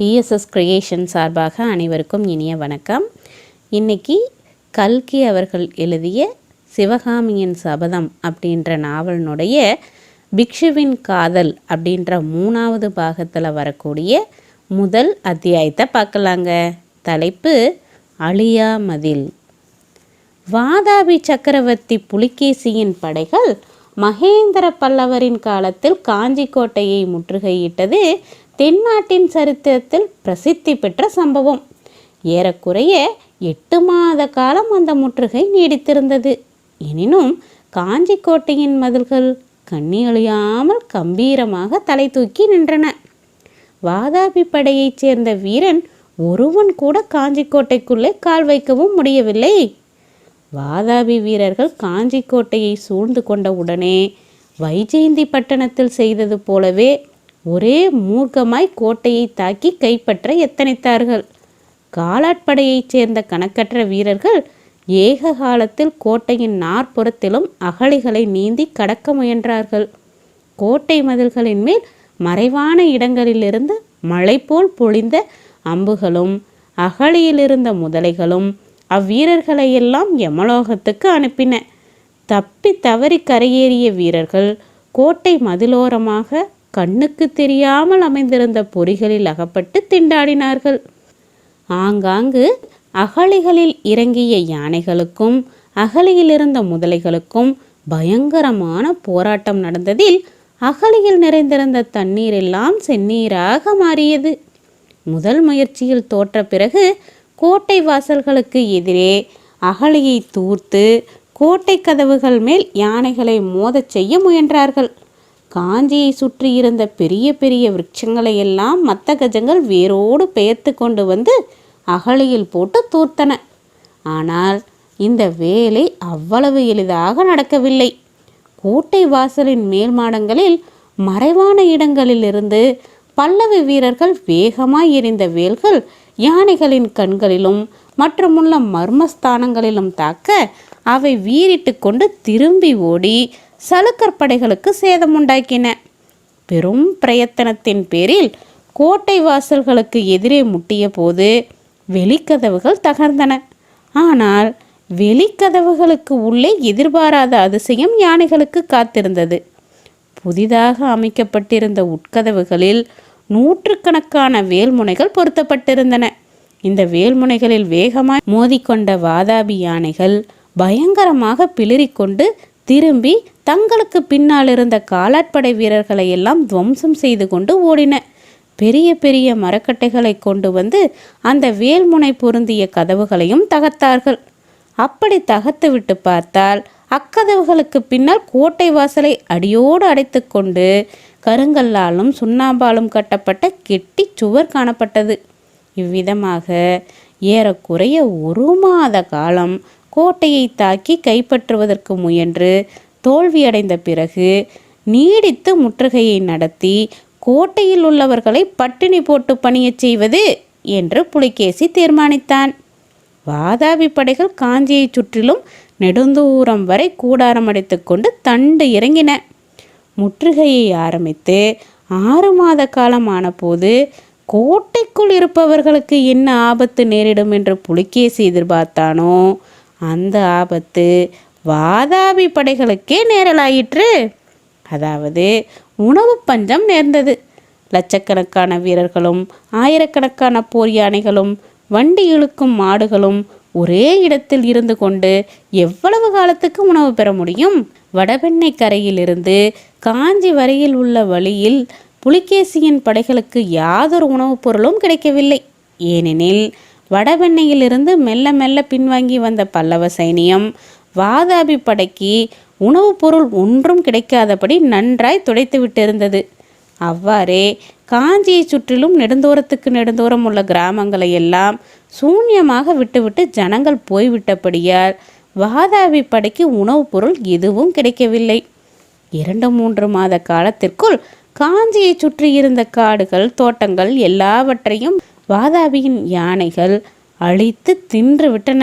BSS creation சார்பாக அனைவருக்கும் இனிய வணக்கம். இன்னைக்கு கல்கி அவர்கள் எழுதிய சிவகாமியின் சபதம் அப்படின்ற நாவலினுடைய பிக்ஷுவின் காதல் அப்படின்ற மூணாவது பாகத்தில் வரக்கூடிய முதல் அத்தியாயத்தை பார்க்கலாங்க. தலைப்பு அழியா மதில். வாதாபி சக்கரவர்த்தி புலிகேசியின் படைகள் மகேந்திர பல்லவரின் காலத்தில் காஞ்சிக்கோட்டையை முற்றுகையிட்டது தென்னாட்டின் சரித்திரத்தில் பிரசித்தி பெற்ற சம்பவம். ஏறக்குறைய எட்டு மாத காலம் அந்த முற்றுகை நீடித்திருந்தது. எனினும் காஞ்சிக்கோட்டையின் மதில்கள் கண்ணி கம்பீரமாக தலை தூக்கி நின்றன. வாதாபி படையைச் சேர்ந்த வீரன் ஒருவன் கூட காஞ்சிக்கோட்டைக்குள்ளே கால் வைக்கவும் முடியவில்லை. வாதாபி வீரர்கள் காஞ்சிக்கோட்டையை சூழ்ந்து கொண்ட உடனே வைஜெயந்தி பட்டணத்தில் செய்தது போலவே ஒரே மூர்க்கமாய் கோட்டையை தாக்கி கைப்பற்ற எத்தனித்தார்கள்? காலாட்படையைச் சேர்ந்த கணக்கற்ற வீரர்கள் ஏக காலத்தில் கோட்டையின் நாற்புறத்திலும் அகழிகளை நீந்தி கடக்க முயன்றார்கள். கோட்டை மதில்களின் மேல் மறைவான இடங்களிலிருந்து மழை போல் பொழிந்த அம்புகளும் அகழியிலிருந்த முதலைகளும் அவ்வீரர்களையெல்லாம் யமலோகத்துக்கு அனுப்பின. தப்பி தவறி கரையேறிய வீரர்கள் கோட்டை மதிலோரமாக கண்ணுக்கு தெரியாமல் அமைந்திருந்த பொறிகளில் அகப்பட்டு திண்டாடினார்கள். ஆங்காங்கு அகழிகளில் இறங்கிய யானைகளுக்கும் அகழியில் இருந்த முதலைகளுக்கும் பயங்கரமான போராட்டம் நடந்ததில் அகழியில் நிறைந்திருந்த தண்ணீர் எல்லாம் செந்நீராக மாறியது. முதல் முயற்சியில் தோற்ற பிறகு கோட்டை வாசல்களுக்கு எதிரே அகழியை தூர்த்து கோட்டை கதவுகள் மேல் யானைகளை மோதச் செய்ய முயன்றார்கள். காஞ்சியை சுற்றி இருந்த பெரிய பெரிய விருட்சங்களை எல்லாம் மத்த கஜங்கள் வேரோடு பெயர்த்து கொண்டு வந்து அகழியில் போட்டு தூர்த்தன. ஆனால் இந்த வேலை அவ்வளவு எளிதாக நடக்கவில்லை. கோட்டை வாசலின் மேல் மாடங்களில் மறைவான இடங்களிலிருந்து பல்லவ வீரர்கள் வேகமாய் எரிந்த வேல்கள் யானைகளின் கண்களிலும் மற்றுமுள்ள மர்மஸ்தானங்களிலும் தாக்க அவை வீறிட்டு கொண்டு திரும்பி ஓடி சலுக்கர் படைகளுக்கு சேதமுண்டாக்கின. பெரும் பிரயத்தனத்தின் பேரில் கோட்டை வாசல்களுக்கு எதிரே முட்டிய போது வெளிக்கதவுகள் தகர்ந்தன. ஆனால் வெளிக்கதவுகளுக்கு உள்ளே எதிர்பாராத அதிசயம் யானைகளுக்கு காத்திருந்தது. புதிதாக அமைக்கப்பட்டிருந்த உட்கதவுகளில் நூற்றுக்கணக்கான வேல்முனைகள் பொருத்தப்பட்டிருந்தன. இந்த வேல்முனைகளில் வேகமாய் மோதிக்கொண்ட வாதாபி யானைகள் பயங்கரமாக பிளிரிக்கொண்டு திரும்பி தங்களுக்கு பின்னால் இருந்த காலாட்படை வீரர்களை எல்லாம் துவம்சம் செய்து கொண்டு ஓடின. பெரிய பெரிய மரக்கட்டைகளை கொண்டு வந்து அந்த வேல்முனை பொருந்திய கதவுகளையும் தகர்த்தார்கள். அப்படி தகர்த்து விட்டு பார்த்தால் அக்கதவுகளுக்கு பின்னால் கோட்டை வாசலை அடியோடு அடைத்து கொண்டு கருங்கல்லாலும் சுண்ணாம்பாலும் கட்டப்பட்ட கெட்டி சுவர் காணப்பட்டது. இவ்விதமாக ஏறக்குறைய ஒரு மாத காலம் கோட்டையை தாக்கி கைப்பற்றுவதற்கு முயன்று தோல்வியடைந்த பிறகு நீடித்து முற்றுகையை நடத்தி கோட்டையில் உள்ளவர்களை பட்டினி போட்டு பணியச் செய்வது என்று புலிகேசி தீர்மானித்தான். வாதாபி படைகள் காஞ்சியை சுற்றிலும் நெடுந்தூரம் வரை கூடாரம் அடித்துக்கொண்டு தண்டு இறங்கின. முற்றுகையை ஆரம்பித்து ஆறு மாத காலமான போது கோட்டைக்குள் இருப்பவர்களுக்கு என்ன ஆபத்து நேரிடும் என்று புலிகேசி எதிர்பார்த்தானோ அந்த ஆபத்து வாதாபி படைகளுக்கே நேரலாயிற்று. அதாவது உணவு பஞ்சம் நேர்ந்தது. லட்சக்கணக்கான வீரர்களும் ஆயிரக்கணக்கான போர் யானைகளும் வண்டி இழுக்கும் மாடுகளும் ஒரே இடத்தில் இருந்து கொண்டு எவ்வளவு காலத்துக்கு உணவு பெற முடியும்? வடபெண்ணை கரையிலிருந்து காஞ்சி வரையில் உள்ள வழியில் புலிகேசியின் படைகளுக்கு யாதொரு உணவுப் பொருளும் கிடைக்கவில்லை. ஏனெனில் வடபெண்ணையிலிருந்து மெல்ல மெல்ல பின்வாங்கி வந்த பல்லவ சைனியம் வாதாபி படைக்கு உணவுப் பொருள் ஒன்றும் கிடைக்காதபடி நன்றாய் துடைத்து விட்டிருந்தது. அவ்வாறே காஞ்சியை சுற்றிலும் நெடுந்தோரத்துக்கு நெடுந்தோரம் உள்ள கிராமங்களை எல்லாம் சூன்யமாக விட்டுவிட்டு ஜனங்கள் போய்விட்டபடியால் வாதாபி படைக்கு உணவுப் பொருள் எதுவும் கிடைக்கவில்லை. இரண்டு மூன்று மாத காலத்திற்குள் காஞ்சியை சுற்றி இருந்த காடுகள் தோட்டங்கள் எல்லாவற்றையும் வாதாபியின் யானைகள் அழித்து தின்று விட்டன.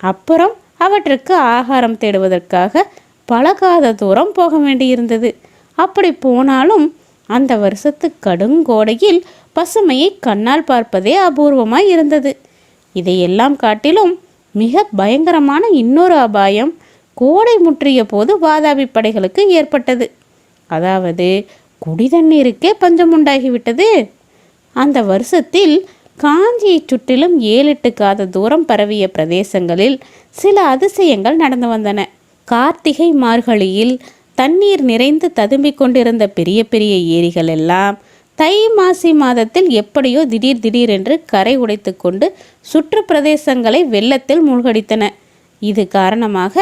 அப்புறம் அவற்றுக்கு ஆகாரம் தேடுவதற்காக பழகாத தூரம் போக வேண்டியிருந்தது. அப்படி போனாலும் அந்த வருஷத்து கடுங்கோடையில் பசுமையை கண்ணால் பார்ப்பதே அபூர்வமாய் இருந்தது. இதையெல்லாம் காட்டிலும் மிக பயங்கரமான இன்னொரு அபாயம் கோடை முற்றிய போது வாதாபி படைகளுக்கு ஏற்பட்டது. அதாவது குடிதண்ணீருக்கே பஞ்சம் உண்டாகிவிட்டது. அந்த வருஷத்தில் காஞ்சியைச் சுற்றிலும் ஏழெட்டு காத தூரம் பரவிய பிரதேசங்களில் சில அதிசயங்கள் நடந்து வந்தன. கார்த்திகை மார்கழியில் தண்ணீர் நிறைந்து ததும்பிக் கொண்டிருந்த பெரிய பெரிய ஏரிகள் எல்லாம் தை மாசி மாதத்தில் எப்படியோ திடீர் திடீரென்று கரை உடைத்து கொண்டு சுற்று பிரதேசங்களை வெள்ளத்தில் மூழ்கடித்தன. இது காரணமாக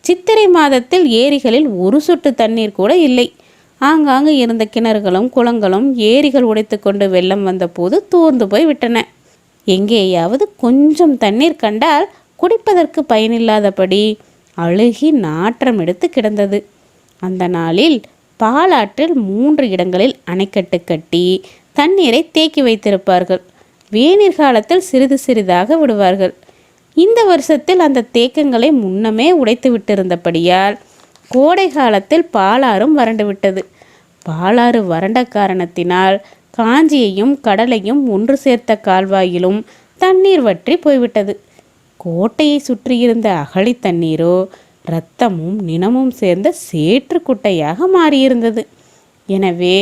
சித்திரை மாதத்தில் ஏரிகளில் ஒரு சொட்டு தண்ணீர் கூட இல்லை. ஆங்காங்கு இருந்த கிணறுகளும் குளங்களும் ஏரிகள் உடைத்து கொண்டு வெள்ளம் வந்தபோது தூர்ந்து போய் விட்டன. எங்கேயாவது கொஞ்சம் தண்ணீர் கண்டால் குடிப்பதற்கு பயனில்லாதபடி அழுகி நாற்றம் எடுத்து கிடந்தது. அந்த நாளில் பாலாற்றில் மூன்று இடங்களில் அணைக்கட்டு கட்டி தண்ணீரை தேக்கி வைத்திருப்பார்கள். வேநீர் காலத்தில் சிறிது சிறிதாக விடுவார்கள். இந்த வருஷத்தில் அந்த தேக்கங்களை முன்னமே உடைத்து விட்டிருந்தபடியால் கோடை காலத்தில் பாலாறும் வறண்டு விட்டது. பாலாறு வறண்ட காரணத்தினால் காஞ்சியையும் கடலையும் ஒன்று சேர்த்த கால்வாயிலும் தண்ணீர் வற்றி போய்விட்டது. கோட்டையை சுற்றியிருந்த அகழி தண்ணீரோ இரத்தமும் நினமும் சேர்ந்த சேற்று குட்டையாக மாறியிருந்தது. எனவே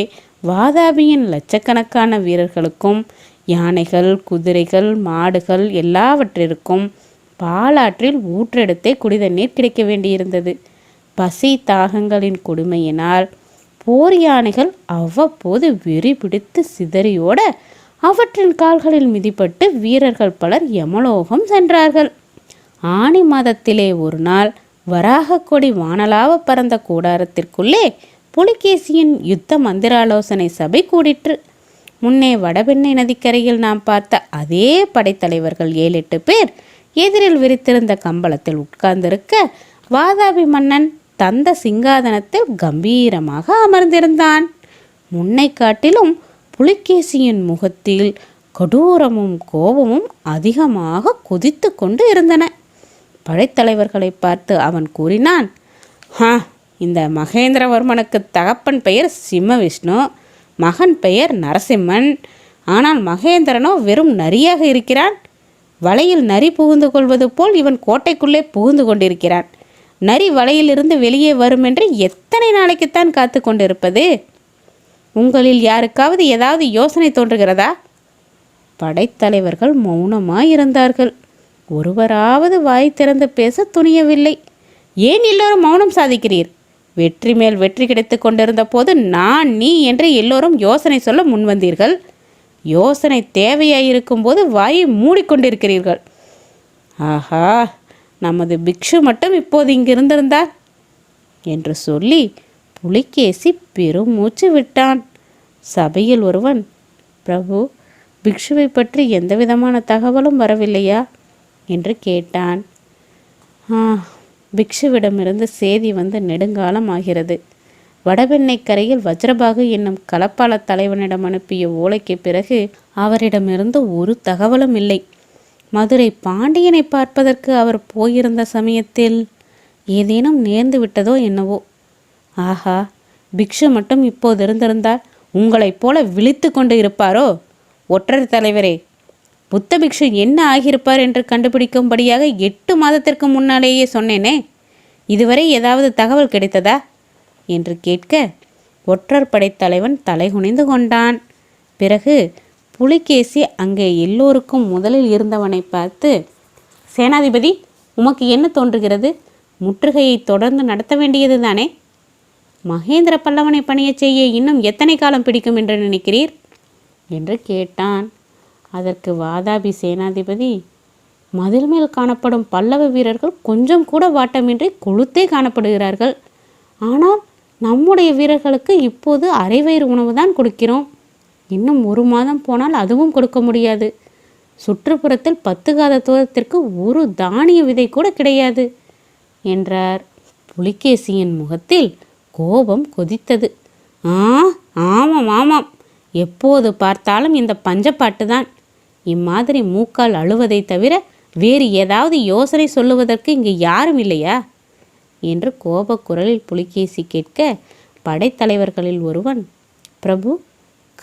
வாதாபியின் லட்சக்கணக்கான வீரர்களுக்கும் யானைகள் குதிரைகள் மாடுகள் எல்லாவற்றிற்கும் பாலாற்றில் ஊற்றெடுத்தே குடிதண்ணீர் கிடைக்க வேண்டியிருந்தது. பசி தாகங்களின் கொடுமையினால் போர் யானைகள் அவ்வப்போது வெறி பிடித்து சிதறியோட அவற்றின் கால்களில் மிதிப்பட்டு வீரர்கள் பலர் யமலோகம் சென்றார்கள். ஆனி மாதத்திலே ஒரு நாள் வராக கொடி வானலாவ பறந்த கூடாரத்திற்குள்ளே புலிகேசியின் யுத்த மந்திராலோசனை சபை கூடிற்று. முன்னே வடபெண்ணை நதிக்கரையில் நாம் பார்த்த அதே படைத்தலைவர்கள் ஏழு எட்டு பேர் எதிரில் விரித்திருந்த கம்பளத்தில் உட்கார்ந்திருக்க வாதாபி மன்னன் தந்த சிங்காதனத்தில் கம்பீரமாக அமர்ந்திருந்தான். முன்னை காட்டிலும் புலிகேசியின் முகத்தில் கடூரமும் கோபமும் அதிகமாக கொதித்து கொண்டு இருந்தன. படைத்தலைவர்களை பார்த்து அவன் கூறினான் ஹா இந்த மகேந்திரவர்மனுக்கு தகப்பன் பெயர் சிம்மவிஷ்ணு மகன் பெயர் நரசிம்மன். ஆனால் மகேந்திரனோ வெறும் நரியாக இருக்கிறான். வலையில் நரி புகுந்து கொள்வது போல் இவன் கோட்டைக்குள்ளே புகுந்து கொண்டிருக்கிறான். நரி வலையிலிருந்து வெளியே வரும் என்று எத்தனை நாளைக்குத்தான் காத்து கொண்டிருப்பது உங்களில் யாருக்காவது ஏதாவது யோசனை தோன்றுகிறதா? படைத்தலைவர்கள் மௌனமாயிருந்தார்கள். ஒருவராவது வாய் திறந்து பேச துணியவில்லை. ஏன் எல்லோரும் மௌனம் சாதிக்கிறீர்? வெற்றி மேல் வெற்றி கிடைத்து கொண்டிருந்த போது நான் நீ என்று எல்லோரும் யோசனை சொல்ல முன்வந்தீர்கள். யோசனை தேவையாயிருக்கும் போது வாயை மூடிக்கொண்டிருக்கிறீர்கள். ஆஹா! நமது பிக்ஷு மட்டும் இப்போது இங்கிருந்திருந்தார் என்று சொல்லி புலிகேசி பெருமூச்சு விட்டான். சபையில் ஒருவன் பிரபு பிக்ஷுவை பற்றி எந்தவிதமான தகவலும் வரவில்லையா? என்று கேட்டான். ஆ பிக்ஷுவிடமிருந்து செய்தி வந்து நெடுங்காலம் ஆகிறது. வடபெண்ணை கரையில் வஜ்ரபாகு என்னும் களப்பாள தலைவனிடம் அனுப்பிய ஓலைக்கு பிறகு அவரிடமிருந்து ஒரு தகவலும் இல்லை. மதுரை பாண்டியனை பார்ப்பதற்கு அவர் போயிருந்த சமயத்தில் ஏதேனும் நேர்ந்து விட்டதோ என்னவோ. ஆஹா பிக்ஷு மட்டும் இப்போது இருந்திருந்தால் உங்களைப் போல விழித்து கொண்டு இருப்பாரோ? ஒற்றர் தலைவரே புத்த பிக்ஷு என்ன ஆகியிருப்பார் என்று கண்டுபிடிக்கும்படியாக எட்டு மாதத்திற்கு முன்னாலேயே சொன்னேனே. இதுவரை ஏதாவது தகவல் கிடைத்ததா? என்று கேட்க ஒற்றர் படைத்தலைவன் தலைகுனிந்து கொண்டான். பிறகு புலிகேசி அங்கே எல்லோருக்கும் முதலில் இருந்தவனை பார்த்து சேனாதிபதி உமக்கு என்ன தோன்றுகிறது? முற்றுகையை தொடர்ந்து நடத்த வேண்டியது தானே மகேந்திர பல்லவனை பணியச் செய்ய இன்னும் எத்தனை காலம் பிடிக்கும் என்று நினைக்கிறீர்? என்று கேட்டான். அதற்கு வாதாபி சேனாதிபதி மதில் மேல் காணப்படும் பல்லவ வீரர்கள் கொஞ்சம் கூட வாட்டமின்றி கொளுத்தே காணப்படுகிறார்கள். ஆனால் நம்முடைய வீரர்களுக்கு இப்போது அரைவயிறு உணவு தான் கொடுக்கிறோம். இன்னும் ஒரு மாதம் போனால் அதுவும் கொடுக்க முடியாது. சுற்றுப்புறத்தில் பத்து காத தூரத்திற்கு ஒரு தானிய விதை கூட கிடையாது என்றார். புலிகேசியின் முகத்தில் கோபம் கொதித்தது. ஆ ஆமாம் ஆமாம். எப்போது பார்த்தாலும் இந்த பஞ்சப்பாட்டு தான். இம்மாதிரி மூக்கால் அழுவதை தவிர வேறு ஏதாவது யோசனை சொல்லுவதற்கு இங்கு யாரும் இல்லையா? என்று கோபக்குரலில் புலிகேசி கேட்க படைத்தலைவர்களில் ஒருவன் பிரபு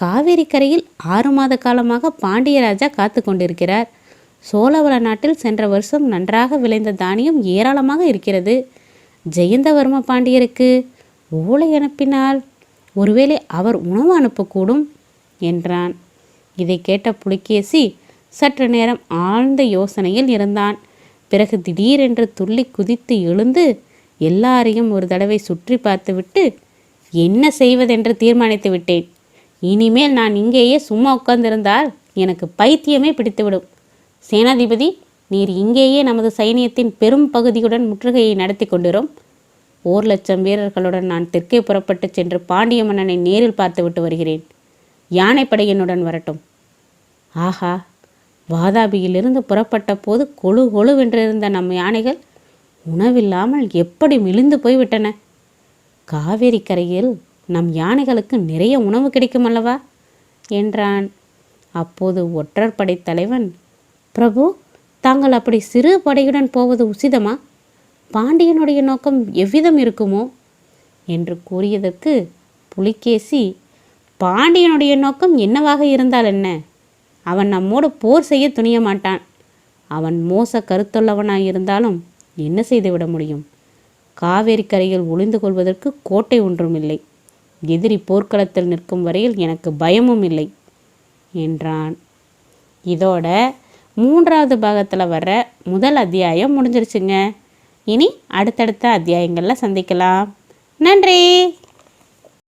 காவேரி கரையில் ஆறு மாத காலமாக பாண்டியராஜா காத்து கொண்டிருக்கிறார். சோழவள நாட்டில் சென்ற வருஷம் நன்றாக விளைந்த தானியம் ஏராளமாக இருக்கிறது. ஜெயந்தவர்ம பாண்டியருக்கு ஓலை அனுப்பினால் ஒருவேளை அவர் உணவு அனுப்பக்கூடும் என்றான். இதை கேட்ட புலிகேசி சற்று நேரம் ஆழ்ந்த யோசனையில் இருந்தான். பிறகு திடீரென்று துள்ளி குதித்து எழுந்து எல்லாரையும் ஒரு தடவை சுற்றி பார்த்துவிட்டு என்ன செய்வதென்று தீர்மானித்து விட்டேன். இனிமேல் நான் இங்கேயே சும்மா உட்கார்ந்திருந்தால் எனக்கு பைத்தியமே பிடித்துவிடும். சேனாதிபதி நீர் இங்கேயே நமது சைனியத்தின் பெரும் பகுதியுடன் முற்றுகையை நடத்தி கொண்டிரும். ஓர் லட்சம் வீரர்களுடன் நான் தெற்கே புறப்பட்டு சென்று பாண்டிய மன்னனை நேரில் பார்த்துவிட்டு வருகிறேன். யானைப்படையினுடன் வரட்டும். ஆஹா வாதாபியிலிருந்து புறப்பட்ட போது கொழு கொழுவென்றிருந்த நம் யானைகள் உணவில்லாமல் எப்படி மிளிந்து போய்விட்டன? காவேரி கரையில் நம் யானைகளுக்கு நிறைய உணவு கிடைக்கும் அல்லவா? என்றான். அப்போது ஒற்றர் படைத்தலைவன் தலைவன் பிரபு தாங்கள் அப்படி சிறு படையுடன் போவது உசிதமா? பாண்டியனுடைய நோக்கம் எவ்விதம் இருக்குமோ? என்று கூறியதற்கு புலிகேசி பாண்டியனுடைய நோக்கம் என்னவாக இருந்தால் என்ன? அவன் நம்மோடு போர் செய்ய துணிய மாட்டான். அவன் மோச கருத்துள்ளவனாய் இருந்தாலும் என்ன செய்துவிட முடியும்? காவேரி கரையில் ஒளிந்து கொள்வதற்கு கோட்டை ஒன்றும் இல்லை எதிரி போர்க்களத்தில் நிற்கும் வரையில் எனக்கு பயமும் இல்லை என்றான். இதோட மூன்றாவது பாகத்தில் வர்ற முதல் அத்தியாயம் முடிஞ்சிருச்சுங்க. இனி அடுத்தடுத்த அத்தியாயங்களில் சந்திக்கலாம். நன்றி!